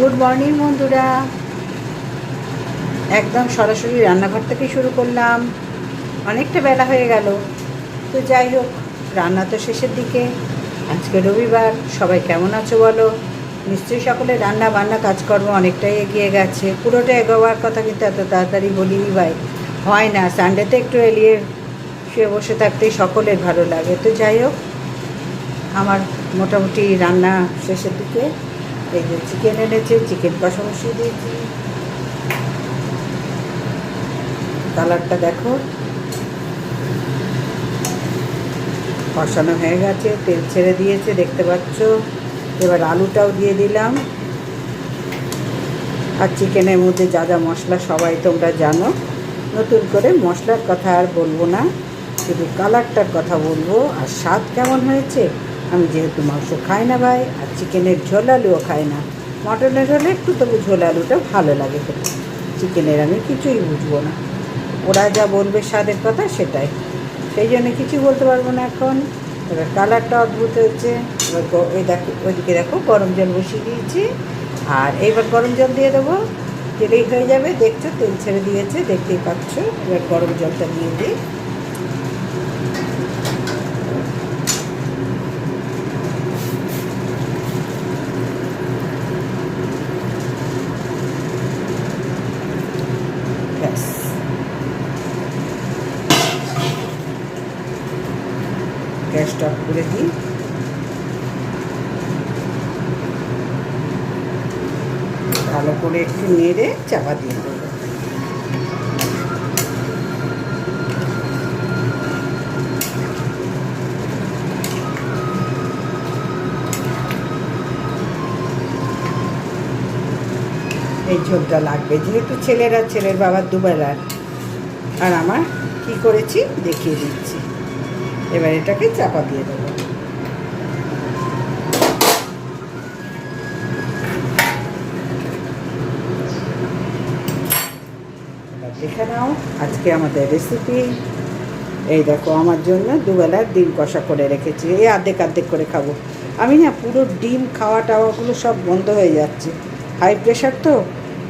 Good morning বন্ধুরা। একদম সরাসরি রান্নাঘর থেকে শুরু করলাম। অনেকটা বেলা হয়ে গেল। তো যাই হোক, রান্না তো শেষের দিকে। আজকে রবিবার, সবাই কেমন আছো বলো? নিশ্চয়ই সকলে রান্না বান্না কাজকর্ম অনেকটাই এগিয়ে গেছে। পুরোটা এগোবার কথা কিন্তু এত তাড়াতাড়ি বলিনি ভাই। হয় না সানডেতে একটু এলিয়ে শুয়ে বসে থাকতেই সকলের ভালো লাগে। তো যাই হোক, আমার মোটামুটি রান্না শেষের দিকে এই যে চিকেন এনেছে চিকেন কষা বসিয়ে দিয়েছি। কালারটা দেখো। কষানো হয়ে গেছে, তেল ছেড়ে দিয়েছে, দেখতে পাচ্ছ? এবার আলুটাও দিয়ে দিলাম। আর চিকেনের মধ্যে যা যা মশলা, সবাই তোমরা জানো। নতুন করে মশলার কথা আর বলব না, শুধু কালারটার কথা বলব। আর স্বাদ কেমন হয়েছে? আমি যেহেতু মাংস খাই না ভাই, আর চিকেনের ঝোল আলুও খাই না, মটনের হলে একটু তবু ঝোল আলুটা ভালো লাগে খেতে। চিকেনের আমি কিছুই বুঝব না। ওরা যা বলবে স্বাদের কথা সেটাই। সেই জন্য কিছু বলতে পারব না এখন। এবার কালারটা অদ্ভুত হয়েছে এবার এই দেখো, ওইদিকে দেখো গরম জল বসিয়ে দিয়েছি। আর এইবার গরম জল দিয়ে দেবো। দিলেই হয়ে যাবে। দেখছ, তেল ছেড়ে দিয়েছে, দেখতেই পাচ্ছ। এবার গরম জলটা দিয়ে দিই। করে দিই। ভালো করে একটু নেড়ে চাপা দিয়ে দেবো। এই ঝোলটা লাগবে। যেহেতু ছেলের ছেলের বাবার দুবেলার। আর আমার কি করেছি? দেখিয়ে দিচ্ছি। এবার এটাকে চাপা দিয়ে দেবো এবার দেখে নাও, আজকে আমাদের রেসিপি এই দেখো, আমার জন্য দুবেলার ডিম কষা করে রেখেছি। এই আর্ধেক আর্ধেক করে খাব। আমি না পুরো ডিম খাওয়া টাওয়াগুলো সব বন্ধ হয়ে যাচ্ছে। হাই প্রেশার তো,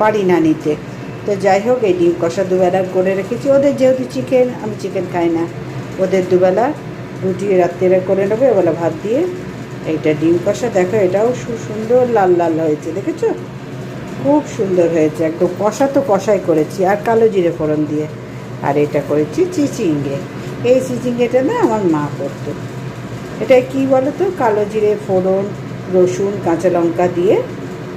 পারি না নিতে। তো যাই হোক, এই ডিম কষা দুবেলার করে রেখেছি। ওদের যেহেতু চিকেন আমি চিকেন খাই না। ওদের দুবেলা রুটি রাত্রে করে নেব এবেলা ভাত দিয়ে এইটা ডিম কষা। দেখো, এটাও সুন্দর লাল লাল হয়েছে, দেখেছ? খুব সুন্দর হয়েছে, একদম কষা তো কষাই করেছি, আর কালো জিরে ফোড়ন দিয়ে। আর এটা করেছি চিচিঙ্গে। এই চিচিঙ্গেটা না আমার মা করতো। এটা কি বলো তো কালো জিরে, ফোড়ন, রসুন, কাঁচা লঙ্কা দিয়ে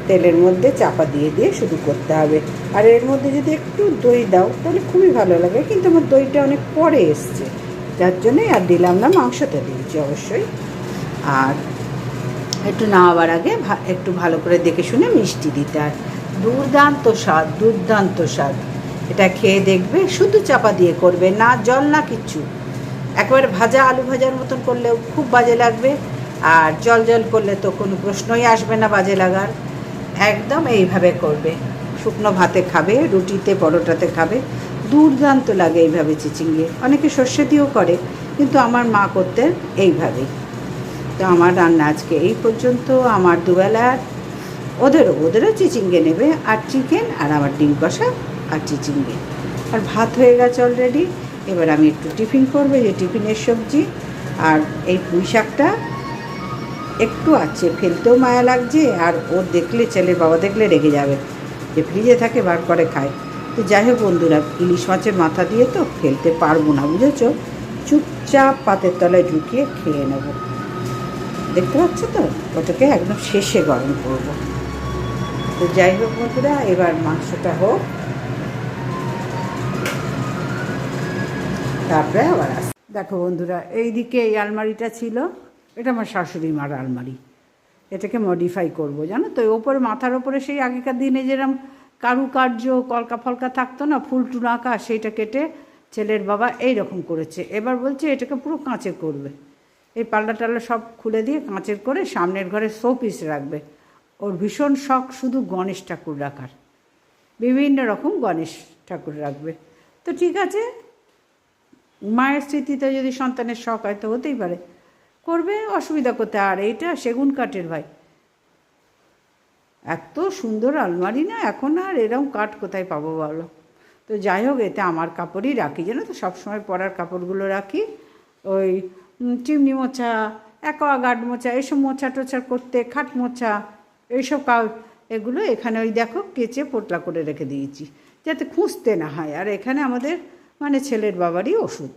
তেলের মধ্যে চাপা দিয়ে দিয়ে শুধু করতে হবে। আর এর মধ্যে যদি একটু দই দাও, তাহলে খুবই ভালো লাগে। কিন্তু আমার দইটা অনেক পরে এসছে। যার জন্যই আর দিলাম না, মাংসটা দিয়েছি অবশ্যই। আর একটু নামাবার আগে একটু ভালো করে দেখে শুনে মিষ্টি দিতে। হয় দুর্দান্ত স্বাদ দুর্দান্ত স্বাদ। এটা খেয়ে দেখবে, শুধু চাপা দিয়ে করবে না, জল না কিচ্ছু। একবারে ভাজা আলু ভাজার মতন করলেও খুব বাজে লাগবে। আর জল জল করলে তো কোনো প্রশ্নই আসবে না বাজে লাগার। একদম এইভাবে করবে। শুকনো ভাতে খাবে, রুটিতে, পরোটাতে খাবে। দুর্দান্ত লাগে এইভাবে চিচিঙ্গে। অনেকে সর্ষে দিয়েও করে, কিন্তু আমার মা করতেন এইভাবেই। তো আমার রান্না আজকে এই পর্যন্ত। আমার দুবেলার ওদেরও ওদেরও চিচিঙ্গে নেবে, আর চিকেন আর আমার ডিম কষা, আর চিচিঙ্গে। আর ভাত হয়ে গেছে অলরেডি এবার আমি একটু টিফিন করব যে টিফিনের সবজি। আর এই পুঁই শাকটা একটু আছে, ফেলতেও মায়া লাগছে, আর ও দেখলে ছেলের বাবা দেখলে রেগে যাবে। যে ফ্রিজে থাকে, বার করে খায়। তো যাই হোক বন্ধুরা, ইলিশ মাছের মাথা দিয়ে তো ফেলতে পারব না, বুঝেছ? চুপচাপ পাতের তলায় ঢুকিয়ে খেয়ে নেব। দেখতে পাচ্ছ তো? ওটাকে একদম শেষে গরম করব। তো যাই হোক বন্ধুরা, এবার মাংসটা হোক। তারপরে আবার দেখো বন্ধুরা এই দিকে এই আলমারিটা ছিল। এটা আমার শাশুড়ি মার আলমারি। এটাকে মডিফাই করব, জানো তো? ওপরে, মাথার ওপরে সেই আগেকার দিনে যেরকম কারুকার্য কলকা ফলকা থাকতো না, ফুল টুল আঁকা সেইটা কেটে ছেলের বাবা এই রকম করেছে। এবার বলছে এটাকে পুরো কাঁচে করবে। এই পাল্লা টাল্লা সব খুলে দিয়ে কাঁচের করে সামনের ঘরে শো পিস রাখবে। ওর ভীষণ শখ শুধু গণেশ ঠাকুর রাখার। বিভিন্ন রকম গণেশ ঠাকুর রাখবে। তো ঠিক আছে, মায়ের স্মৃতিতে যদি সন্তানের শখ হয় তো হতেই পারে। করবে, অসুবিধা করতে আর এইটা সেগুন কাঠের ভাই। এত সুন্দর আলমারি না, এখন আর এরকম কাঠ কোথায় পাবো বলো? তো যাই হোক, এতে আমার কাপড়ই রাখি। জানো তো, সবসময় পরার কাপড়গুলো রাখি। ওই চিমনি মোছা অ্যাকোয়াগার্ড মোছা এইসব মোছা টোছা করতে, খাট মোছা এইসব কা এগুলো এখানে ওই দেখো কেচে পোটলা করে রেখে দিয়েছি, যাতে খুঁজতে না হয়। আর এখানে আমাদের মানে ছেলের বাবারই ওষুধ।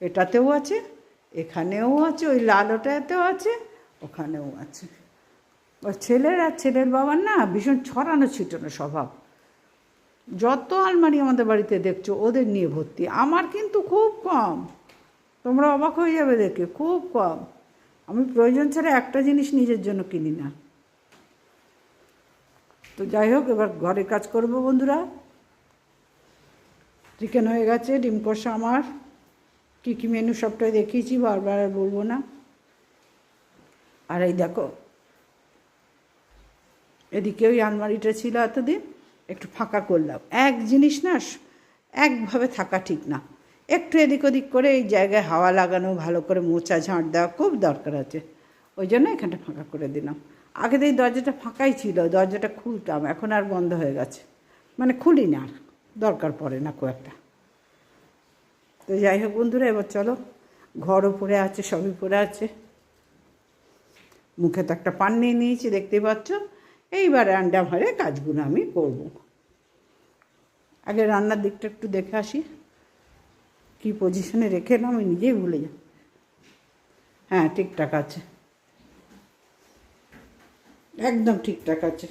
এটাতেও আছে, এখানেও আছে, ওই লাল ওটাতেও আছে, ওখানেও আছে। ওর ছেলের আর ছেলের বাবার না ভীষণ ছড়ানো ছিটানো স্বভাব। যত আলমারি আমাদের বাড়িতে দেখছ, ওদের নিয়ে ভর্তি। আমার কিন্তু খুব কম। তোমরা অবাক হয়ে যাবে দেখে, খুব কম। আমি প্রয়োজন ছাড়া একটা জিনিস নিজের জন্য কিনি না। তো যাই হোক, এবার ঘরে কাজ করব বন্ধুরা। চিকেন হয়ে গেছে, ডিম কষা আমার। কী কী মেনু সবটাই দেখিয়েছি, বারবার আর বলব না। আর এই দেখো, এদিকে ওই আলমারিটা ছিল এতদিন, একটু ফাঁকা করলাম। এক জিনিস না একভাবে থাকা ঠিক না। একটু এদিক ওদিক করে এই জায়গায় হাওয়া লাগানো, ভালো করে মোচা, ঝাঁট দেওয়া খুব দরকার আছে। ওই জন্য এখানটা ফাঁকা করে দিলাম। আগে এই দরজাটা ফাঁকাই ছিল, দরজাটা খুলতাম, এখন আর বন্ধ হয়ে গেছে। মানে খুলি না আর, দরকার পড়ে না খুব একটা। তো যাই হোক বন্ধুরা, এবার চলো ঘরও পড়ে আছে, সবই পড়ে আছে। মুখে তো একটা পান নিয়ে নিয়েছি দেখতেই পাচ্ছ? এইবার ঘরে কাজগুলো আমি করব। আগে রান্নার দিকটা একটু দেখে আসি। কী পজিশনে রেখে না আমি নিজেই ভুলে যাই। হ্যাঁ ঠিকঠাক আছে। একদম ঠিকঠাক আছে।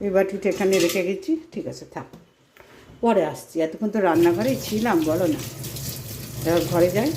এই বাটিটা এখানে রেখে গেছি। ঠিক আছে, থাক। পরে আসছি। এতক্ষণ তো রান্নাঘরেই ছিলাম, বলো না। ঘরে যাই।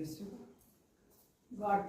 দিয়েছ গাঢ়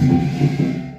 Espírito.